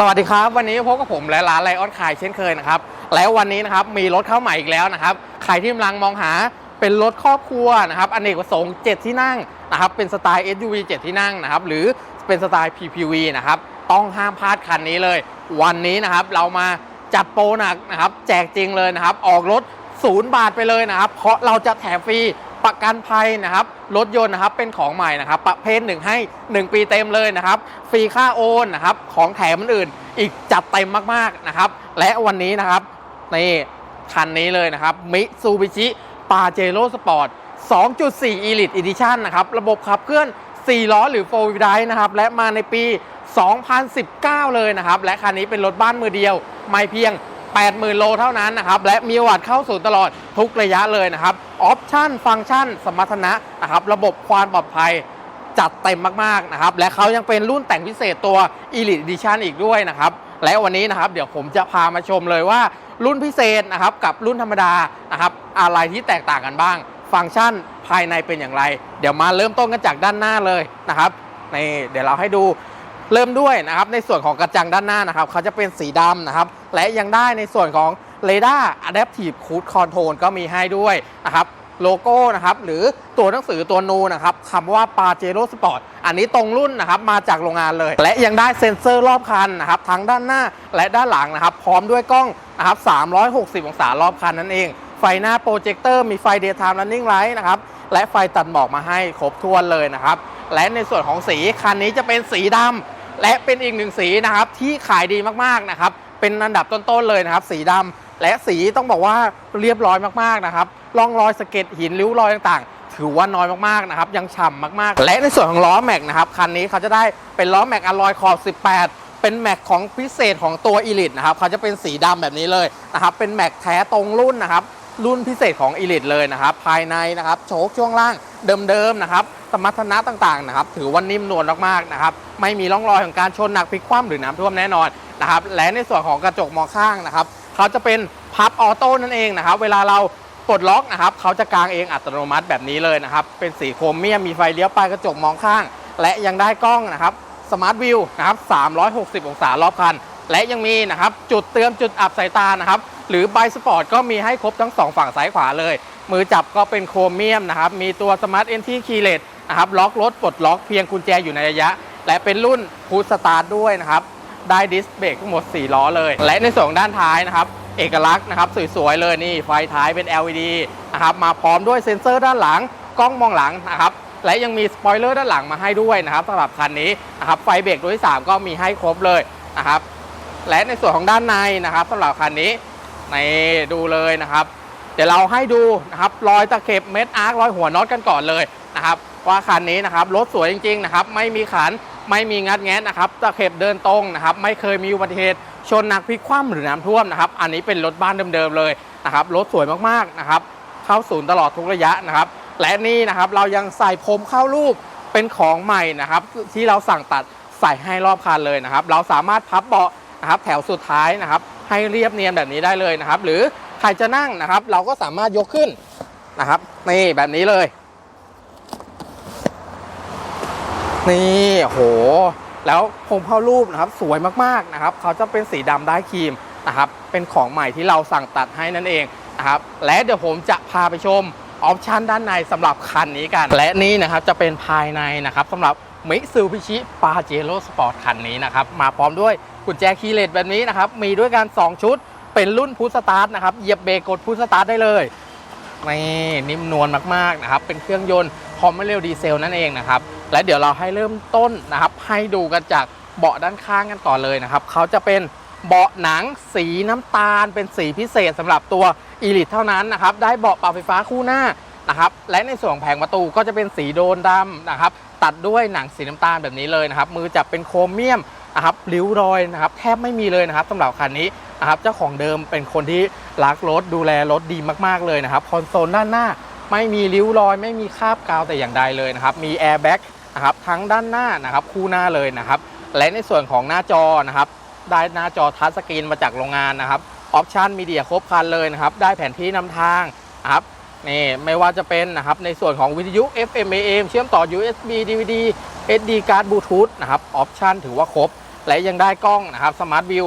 สวัสดีครับ วันนี้พบกับผมและร้านไลออนขายเช่นเคยนะครับแล้ววันนี้นะครับมีรถเข้าใหม่อีกแล้วนะครับใครที่กำลังมองหาเป็นรถครอบครัวนะครับอเนกประสงค์7ที่นั่งนะครับเป็นสไตล์ SUV 7 ที่นั่งนะครับหรือเป็นสไตล์ PPV นะครับต้องห้ามพลาดคันนี้เลย วันนี้นะครับเรามาจัดโปรหนักนะครับแจกจริงเลยนะครับออกรถศูนย์บาทไปเลยนะครับเพราะเราจะแถมฟรี ประกันภัยนะครับรถยนต์นะครับเป็นของใหม่นะครับ ประเภทหนึ่งให้ 1 ปีเต็มเลยนะครับฟรีค่าโอนนะครับของแถมอื่นอีกจัดเต็มมากๆนะครับ และวันนี้นะครับนี่คันนี้เลยนะครับมิซูบิชิปาเจโร่สปอร์ต2.4 Elite Edition นะครับ ระบบขับเคลื่อน 4 ล้อหรือ 4 wheel drive นะครับ และมาในปี 2019 เลยนะครับ และคันนี้เป็นรถบ้านมือเดียว ไม่เพียง 80,000 โลเท่านั้นนะครับ และมีวัตเข้าสู่ตลอดทุกระยะเลยนะครับ ออปชั่นฟังก์ชัน สมรรถนะนะครับ ระบบความปลอดภัยจัดเต็มมากๆนะครับ และเขายังเป็นรุ่นแต่งพิเศษตัว Elite Edition อีกด้วยนะครับ และวันนี้นะครับ เดี๋ยวผมจะพามาชมเลยว่ารุ่นพิเศษนะครับกับรุ่นธรรมดานะครับ อะไรที่แตกต่างกันบ้าง ฟังก์ชันภายในเป็นอย่างไร เดี๋ยวมาเริ่มต้นกันจากด้านหน้าเลยนะครับนี่เดี๋ยวเราให้ดู เริ่มด้วยนะครับในส่วนของกระจังด้านหน้านะครับเขาจะเป็นสีดำนะครับและยังได้ในส่วนของ r a d a r Adaptive Cruise Control ก็มีให้ด้วยนะครับโลโก้นะครับหรือตัวหนังสือตัวนูนะครับคำว่า p a j e r o Sport อันนี้ตรงรุ่นนะครับมาจากโรงงานเลย และยังได้เซ็นเซอร์รอบคันนะครับทั้งด้านหน้าและด้านหลังนะครับ พร้อมด้วยกล้องนะครับ360 องศารอบคันนั่นเอง ไฟหน้าโปรเจคเตอร์มีไฟ Daytime Running Light นะครับและไฟตัดหมอกมาให้ครบถ้วนเลยนะครับและในส่วนของสีคันนี้จะเป็นสีดำ และเป็นอีกหนึ่งสีนะครับที่ขายดีมากๆนะครับเป็นอันดับต้นๆเลยนะครับ สีดำและสีต้องบอกว่าเรียบร้อยมากๆนะครับร่องรอยสะเก็ดหินริ้วรอยต่างๆ ถือว่าน้อยมากๆนะครับยังฉ่ำมากๆ และในส่วนของล้อแม็กนะครับคันนี้เขาจะได้เป็นล้อแม็กอลลอยขอบ 18 เป็นแม็กของพิเศษของตัว e l i t e นะครับเขาจะเป็นสีดำแบบนี้เลยนะครับเป็นแม็กแท้ตรงรุ่นนะครับรุ่นพิเศษของ e l i t e เลยนะครับภายในนะครับโชคช่วงล่าง เดิมๆนะครับ สมรรถนะต่างๆนะครับ ถือว่านิ่มนวลมากๆนะครับ ไม่มีร่องรอยของการชนหนักพลิกคว่ำหรือน้ำท่วมแน่นอนนะครับ และในส่วนของกระจกมองข้างนะครับ เขาจะเป็นพับออโต้นั่นเองนะครับ เวลาเราปลดล็อกนะครับ เขาจะกางเองอัตโนมัติแบบนี้เลยนะครับ เป็นสีโครเมียมมีไฟเลี้ยวปลายกระจกมองข้าง และยังได้กล้องนะครับสมาร์ทวิวนะครับ 360 องศารอบคัน และยังมีนะครับจุดเตือนจุดอับสายตานะครับ หรือไบสปอร์ตก็มีให้ครบทั้งสองฝั่งซ้ายขวาเลย มือจับก็เป็นโครเมียมนะครับ มีตัวสมาร์ทเอนที่คีเลสนะครับล็อกรถปลดล็อกเพียงกุญแจอยู่ในระยะ และเป็นรุ่นพูสตาร์ด้วยนะครับ ได้ดิสเบรกทั้งหมด 4 ล้อเลย และในส่วนด้านท้ายนะครับ เอกลักษณ์นะครับสวยๆเลยนี่ไฟท้ายเป็น LED นะครับมาพร้อมด้วยเซ็นเซอร์ด้านหลังกล้องมองหลังนะครับและยังมีสปอยเลอร์ด้านหลังมาให้ด้วยนะครับสำหรับคันนี้นะครับไฟเบรกตัวที่ 3 ก็มีให้ครบเลยนะครับ และในส่วนของด้านในนะครับสำหรับคันนี้ในดูเลยนะครับ เดี๋ยวเราให้ดูนะครับรอยตะเข็บเม็ดอาร์ครอยหัวน็อตกันก่อนเลยนะครับ ว่าคันนี้นะครับรถสวยจริงๆนะครับไม่มีขันไม่มีงัดแงะนะครับตะเข็บเดินตรงนะครับ ไม่เคยมีอุบัติเหตุชนหนักพลิกคว่ำหรือน้ำท่วมนะครับ อันนี้เป็นรถบ้านเดิมๆเลยนะครับรถสวยมากๆนะครับ เข้าศูนย์ตลอดทุกระยะนะครับ และนี่นะครับเรายังใส่พรมเข้ารูปเป็นของใหม่นะครับ ที่เราสั่งตัดใส่ให้รอบคันเลยนะครับ เราสามารถพับเบาะ นะครับแถวสุดท้ายนะครับ ให้เรียบเนียนแบบนี้ได้เลยนะครับ หรือใครจะนั่งนะครับ เราก็สามารถยกขึ้นนะครับนี่แบบนี้เลย นี่โห แล้วพรมเข้ารูปนะครับ สวยมากๆนะครับ เขาจะเป็นสีดำได้ครีมนะครับ เป็นของใหม่ที่เราสั่งตัดให้นั่นเองนะครับ และเดี๋ยวผมจะพาไปชมออปชันด้านในสำหรับคันนี้กัน และนี่นะครับจะเป็นภายในนะครับสำหรับมิซูบิชิปาเจโร่สปอร์ตคันนี้นะครับ มาพร้อมด้วย กุญแจคีย์เลสแบบนี้นะครับ มีด้วยกัน 2 ชุด เป็นรุ่นพุทสตาร์ทนะครับ เหยียบเบรกกดพุทสตาร์ทได้เลยนี่นิ่มนวลมากๆนะครับ เป็นเครื่องยนต์คอมไม่เร็วดีเซลนั่นเองนะครับ และเดี๋ยวเราให้เริ่มต้นนะครับ ให้ดูกันจากเบาะด้านข้างกันก่อนเลยนะครับ เขาจะเป็นเบาะหนังสีน้ำตาล เป็นสีพิเศษสำหรับตัวอีลิทเท่านั้นนะครับ ได้เบาะปรับไฟฟ้าคู่หน้านะครับ และในส่วนแผงประตูก็จะเป็นสีโดนดำนะครับ ตัดด้วยหนังสีน้ำตาลแบบนี้เลยนะครับ มือจับเป็นโครเมียม นะครับริ้วรอยนะครับแทบไม่มีเลยนะครับสำหรับคันนี้นะครับเจ้าของเดิมเป็นคนที่รักรถดูแลรถดีมากๆเลยนะครับคอนโซลด้านหน้าไม่มีริ้วรอย ไม่มีคราบกาวแต่อย่างใดเลยนะครับมีแอร์แบ็กนะครับทั้งด้านหน้านะครับคู่หน้าเลยนะครับและในส่วนของหน้าจอนะครับได้หน้าจอทัชสกรีนมาจากโรงงานนะครับออปชันมีเดียครบครันเลยนะครับได้แผนที่นำทางนะครับนี่ไม่ว่าจะเป็นนะครับในส่วนของวิทยุ FM AM เชื่อมต่อ USB DVD SD card Bluetooth นะครับออปชันถือว่าครบ และยังได้กล้องนะครับสมาร์ทวิว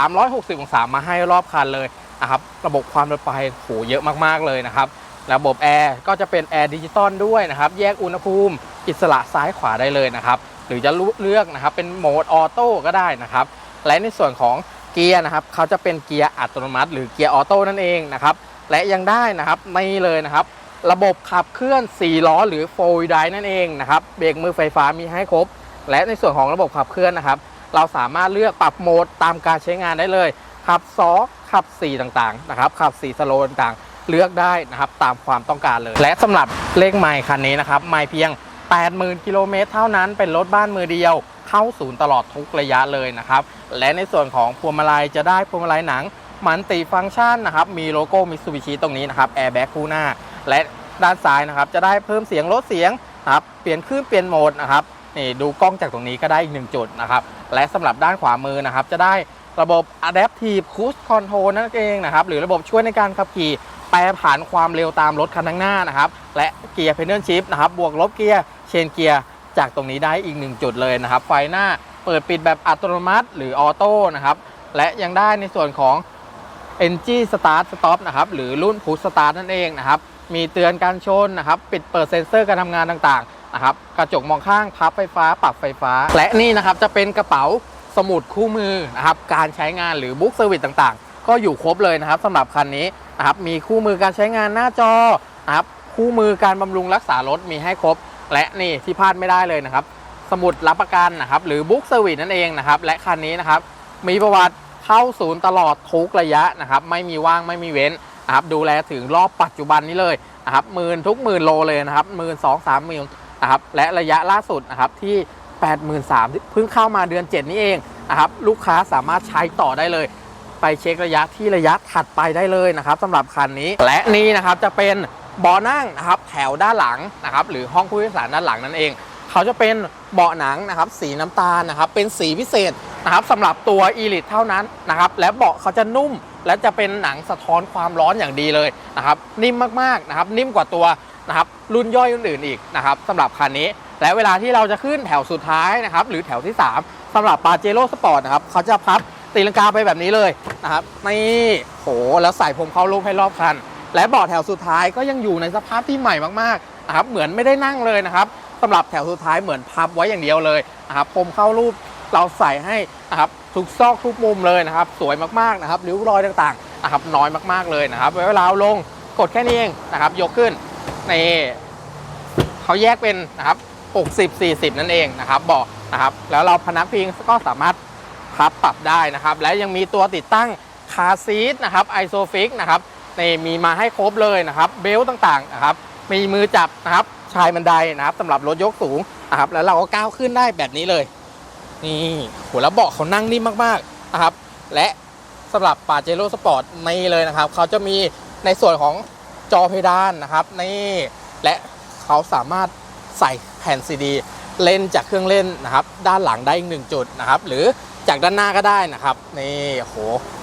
360 องศามาให้รอบคันเลยนะครับระบบความปลอดภัยโหเยอะมากๆเลยนะครับระบบแอร์ก็จะเป็นแอร์ดิจิตอลด้วยนะครับแยกอุณหภูมิอิสระซ้ายขวาได้เลยนะครับหรือจะเลือกนะครับเป็นโหมดออโต้ก็ได้นะครับและในส่วนของเกียร์นะครับเขาจะเป็นเกียร์อัตโนมัติ หรือเกียร์ออโต้นั่นเองนะครับและยังได้นะครับนี่เลยนะครับ ระบบขับเคลื่อน 4 ล้อ หรือ4 wheel drive นั่นเองนะครับเบรกมือไฟฟ้ามีให้ครบ และในส่วนของระบบขับเคลื่อนนะครับ เราสามารถเลือกปรับโหมดตามการใช้งานได้เลย ขับ2ขับ 4 ต่างๆ นะครับ ขับ 4 สโลต่างๆ เลือกได้นะครับตามความต้องการเลย และสำหรับเลขไมล์คันนี้นะครับ ไมล์เพียง 80,000 กิโลเมตรเท่านั้น เป็นรถบ้านมือเดียว เข้าศูนย์ตลอดทุกระยะเลยนะครับ และในส่วนของพวงมาลัยจะได้พวงมาลัยหนังมันติฟังก์ชันนะครับ มีโลโก้มิ t ซูบิชิตรงนี้นะครับ แอร์แบ็กคู่หน้า และด้านซ้ายนะครับ จะได้เพิ่มเสียงลดเสียงครับ เปลี่ยนคลื่นเปลี่ยนโหมดนะครับ นี่ดูกล้องจากตรงนี้ก็ได้อีกหนึ่งจุดนะครับและสำหรับด้านขวามือนะครับจะได้ระบบ Adaptive Cruise Control นั่นเองนะครับหรือระบบช่วยในการขับขี่แปรผันความเร็วตามรถคันข้างหน้านะครับและเกียร์เพนเดิลชิพนะครับบวกลบเกียร์เชนเกียร์จากตรงนี้ได้อีกหนึ่งจุดเลยนะครับไฟหน้าเปิดปิดแบบอัตโนมัติ หรือออโต้นะครับและยังได้ในส่วนของ NG Start Stop นะครับหรือรุ่น Push Start นั่นเองนะครับมีเตือนการชนนะครับปิดเปิดเซ็นเซอร์การทำงานต่างๆ นะครับกระจกมองข้างพับไฟฟ้า ปรับไฟฟ้า และนี่นะครับจะเป็นกระเป๋าสมุดคู่มือนะครับการใช้งานหรือบุ๊กเซอร์วิสต่างๆ ก็อยู่ครบเลยนะครับสำหรับคันนี้นะครับมีคู่มือการใช้งานหน้าจอนะครับคู่มือการบำรุงรักษารถมีให้ครบ และนี่ที่พลาดไม่ได้เลยนะครับ สมุดรับประกันนะครับหรือบุ๊กเซอร์วิสนั่นเองนะครับและคันนี้นะครับมีประวัติเข้าศูนย์ตลอดทุกระยะนะครับไม่มีว่างไม่มีเว้นนะครับดูแลถึงรอบปัจจุบันนี้เลยนะครับหมื่นทุกหมื่นโลเลยนะครับหมื่นสองสามหมื่น นะครับและระยะล่าสุดนะครับที่ 83,000เพิ่งเข้ามาเดือน 7 นี้เองนะครับลูกค้าสามารถใช้ต่อได้เลย ไปเช็คระยะที่ระยะถัดไปได้เลยนะครับสำหรับคันนี้และนี่นะครับจะเป็นเบาะนั่งนะครับแถวด้านหลังนะครับหรือห้องผู้โดยสารด้านหลังนั่นเอง เขาจะเป็นเบาะหนังนะครับสีน้ำตาลนะครับเป็นสีพิเศษนะครับสำหรับตัว e l i t เท่านั้นนะครับและเบาะเขาจะนุ่มและจะเป็นหนังสะท้อนความร้อนอย่างดีเลยนะครับนิ่มมากๆนะครับนิ่มกว่าตัว นะครับรุ่นย่อยอื่นๆอีกนะครับสำหรับคันนี้ และเวลาที่เราจะขึ้นแถวสุดท้ายนะครับหรือแถวที่ 3สำหรับปาเจโร่สปอร์ตนะครับเขาจะพับตีลังกาไปแบบนี้เลยนะครับนี่โหแล้วใส่ผมเข้ารูปให้รอบคัน และเบาะแถวสุดท้ายก็ยังอยู่ในสภาพที่ใหม่มากๆนะครับเหมือนไม่ได้นั่งเลยนะครับสำหรับแถวสุดท้ายเหมือนพับไว้อย่างเดียวเลยนะครับผมเข้ารูปเราใส่ให้นะครับทุกซอกทุกมุมเลยนะครับ สวยมากๆนะครับริ้วรอยต่างๆนะครับน้อยมากๆเลยนะครับเวลาลงกดแค่นี้เองนะครับยกขึ้น นี่เขาแยกเป็นนะครับ60 40 นั่นเองนะครับเบาะนะครับแล้วเราพนักพิงก็สามารถพับปรับได้นะครับ และยังมีตัวติดตั้งคาซีทนะครับไอโซฟิกนะครับนี่มีมาให้ครบเลยนะครับ เบลต่างๆนะครับ มีมือจับนะครับชายบันไดนะครับสำหรับรถยกสูงนะครับ แล้วเราก็ก้าวขึ้นได้แบบนี้เลย นี่หัวแล้วเบาะเขานั่งนิ่มมากๆนะครับ และสำหรับปาเจโร่สปอร์ตนี่เลยนะครับเขาจะมีในส่วนของ จอเพดานนะครับนี่และเขาสามารถใส่แผ่นซีดีเล่นจากเครื่องเล่นนะครับ ด้านหลังได้อีกหนึ่งจุดนะครับ หรือจากด้านหน้าก็ได้นะครับนี่โห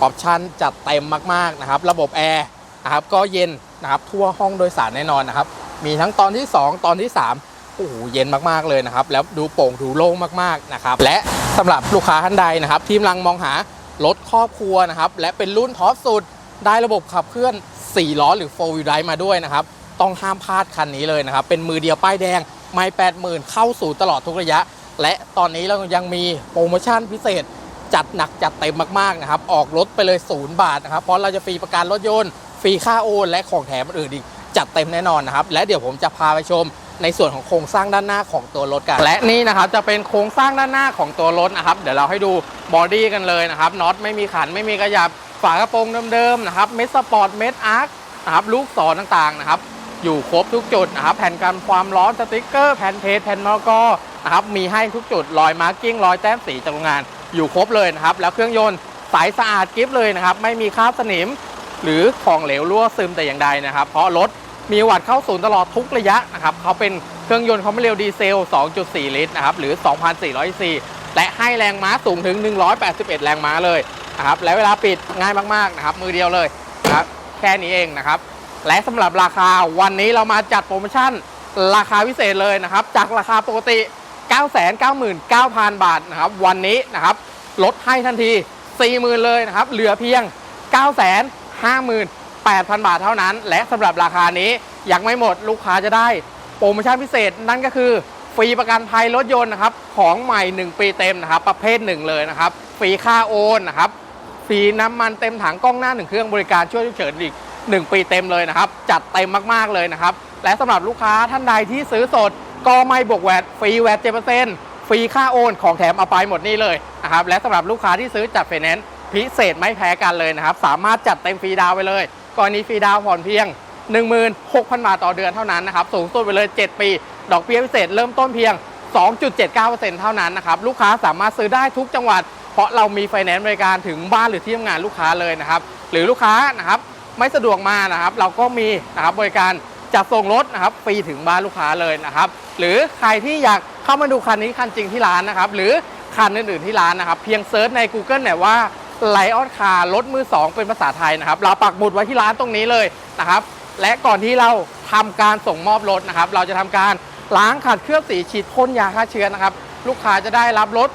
ออปชั่นจัดเต็มมากๆนะครับ ระบบแอร์นะครับก็เย็นนะครับทั่วห้องโดยสารแน่นอนนะครับ มีทั้งตอนที่ 2 ตอนที่3โอ้โหเย็นมากๆเลยนะครับ แล้วดูโปร่งดูโล่งมากๆนะครับ และสำหรับลูกค้าท่านใดนะครับ ที่กำลังมองหารถครอบครัวนะครับ และเป็นรุ่นท็อปสุด ได้ระบบขับเคลื่อน 4 ล้อหรือ 4 wheel drive มาด้วยนะครับ ต้องห้ามพลาดคันนี้เลยนะครับ เป็นมือเดียวป้ายแดง ไม่ 80,000 เข้าสู่ตลอดทุกระยะ และตอนนี้เรายังมีโปรโมชั่นพิเศษ จัดหนักจัดเต็มมากๆนะครับ ออกรถไปเลยศูนย์บาทนะครับ เพราะเราจะฟรีประกันรถยนต์ ฟรีค่าโอนและของแถมอื่นอีกจัดเต็มแน่นอนนะครับ และเดี๋ยวผมจะพาไปชมในส่วนของโครงสร้างด้านหน้าของตัวรถกัน และนี่นะครับจะเป็นโครงสร้างด้านหน้าของตัวรถนะครับ เดี๋ยวเราให้ดูบอดี้กันเลยนะครับน็อตไม่มีขันไม่มีกระยับ ฝากระโปรงเดิมๆนะครับเมสสปอร์ตเมสอาร์คนะครับลูกศรต่างๆนะครับ อยู่ครบทุกจุดนะครับ แผ่นกันความร้อนสติ๊กเกอร์แผ่นเพจแผ่นมอกอนะครับมีให้ทุกจุดรอยมาร์กิ้งรอยแต้มสีจากโรงงาน อยู่ครบเลยนะครับ แล้วเครื่องยนต์ใสสะอาดกริฟเลยนะครับ ไม่มีคราบสนิม หรือของเหลวรั่วซึมแต่อย่างใดนะครับ เพราะรถมีวัตเข้าศูนย์ตลอดทุกระยะนะครับเขาเป็นเครื่องยนต์ความเร็วดีเซล 2.4 ลิตรนะครับหรือ 2,400ซีและให้แรงม้าสูงถึง 181 แรงม้าเลย นะครับและเวลาปิดง่ายมากๆนะครับมือเดียวเลยนะครับแค่นี้เองนะครับ และสำหรับราคาวันนี้เรามาจัดโปรโมชั่นราคาพิเศษเลยนะครับ จากราคาปกติ 999,000 บาทนะครับวันนี้นะครับลดให้ทันที 40,000 เลยนะครับเหลือเพียง 958,000 บาทเท่านั้น และสำหรับราคานี้ยังไม่หมดลูกค้าจะได้โปรโมชั่นพิเศษนั่นก็คือฟรีประกันภัยรถยนต์นะครับของใหม่ 1 ปีเต็มนะครับประเภท1เลยนะครับ ฟรีค่าโอนนะครับ ฟรีน้ำมันเต็มถังกล้องหน้า1เครื่องบริการช่วยฉุกเฉินอีก 1 ปีเต็มเลยนะครับ จัดเต็มมากๆเลยนะครับ และสำหรับลูกค้าท่านใดที่ซื้อสดก็ไม่บวกแวดฟรีแวดเจ็ฟรีค่าโอนของแถมเอาไปหมดนี่เลยนะครับและสำหรับลูกค้าที่ซื้อจัดไฟแนนซ์พิเศษไม่แพ้กันเลยนะครับ สามารถจัดเต็มฟรีดาวไปเลยกรณีฟรีดาวผ่อนเพียง 16,000 บาทต่อเดือนเท่านั้นนะครับ สูงสุดไปเลย 7 ปี ดอกเบี้ยพิเศษเริ่มต้นเพียง 2.79%เท่านั้นนะครับ ลูกค้าสามารถซื้อได้ทุกจังหวัด ราะเรามีไฟแนนซ์บริการถึงบ้านหรือที่ทำงานลูกค้าเลยนะครับ หรือลูกค้านะครับไม่สะดวกมานะครับ เราก็มีนะครับบริการจัดส่งรถนะครับฟรีถึงบ้านลูกค้าเลยนะครับ หรือใครที่อยากเข้ามาดูคันนี้คันจริงที่ร้านนะครับ หรือคันอื่นๆที่ร้านนะครับ เพียงเซิร์ชใน Google เนี่ยว่าไลออนคาร์รถมือ 2 เป็นภาษาไทยนะครับ เราปักหมุดไว้ที่ร้านตรงนี้เลยนะครับ และก่อนที่เราทำการส่งมอบรถนะครับ เราจะทำการล้างขัดเคลือบสีฉีดพ่นยาฆ่าเชื้อนะครับ ลูกค้าจะได้รับรถ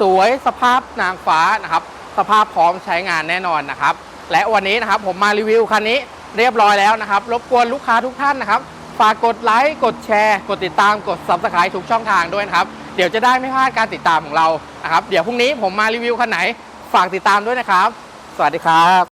สวยๆ สภาพนางฟ้านะครับ สภาพพร้อมใช้งานแน่นอนนะครับ และวันนี้นะครับผมมารีวิวคันนี้เรียบร้อยแล้วนะครับ รบกวนลูกค้าทุกท่านนะครับ ฝากกดไลค์ กดแชร์ กดติดตาม กด subscribe ทุกช่องทางด้วยนะครับ เดี๋ยวจะได้ไม่พลาดการติดตามของเรานะครับ เดี๋ยวพรุ่งนี้ผมมารีวิวคันไหน ฝากติดตามด้วยนะครับ สวัสดีครับ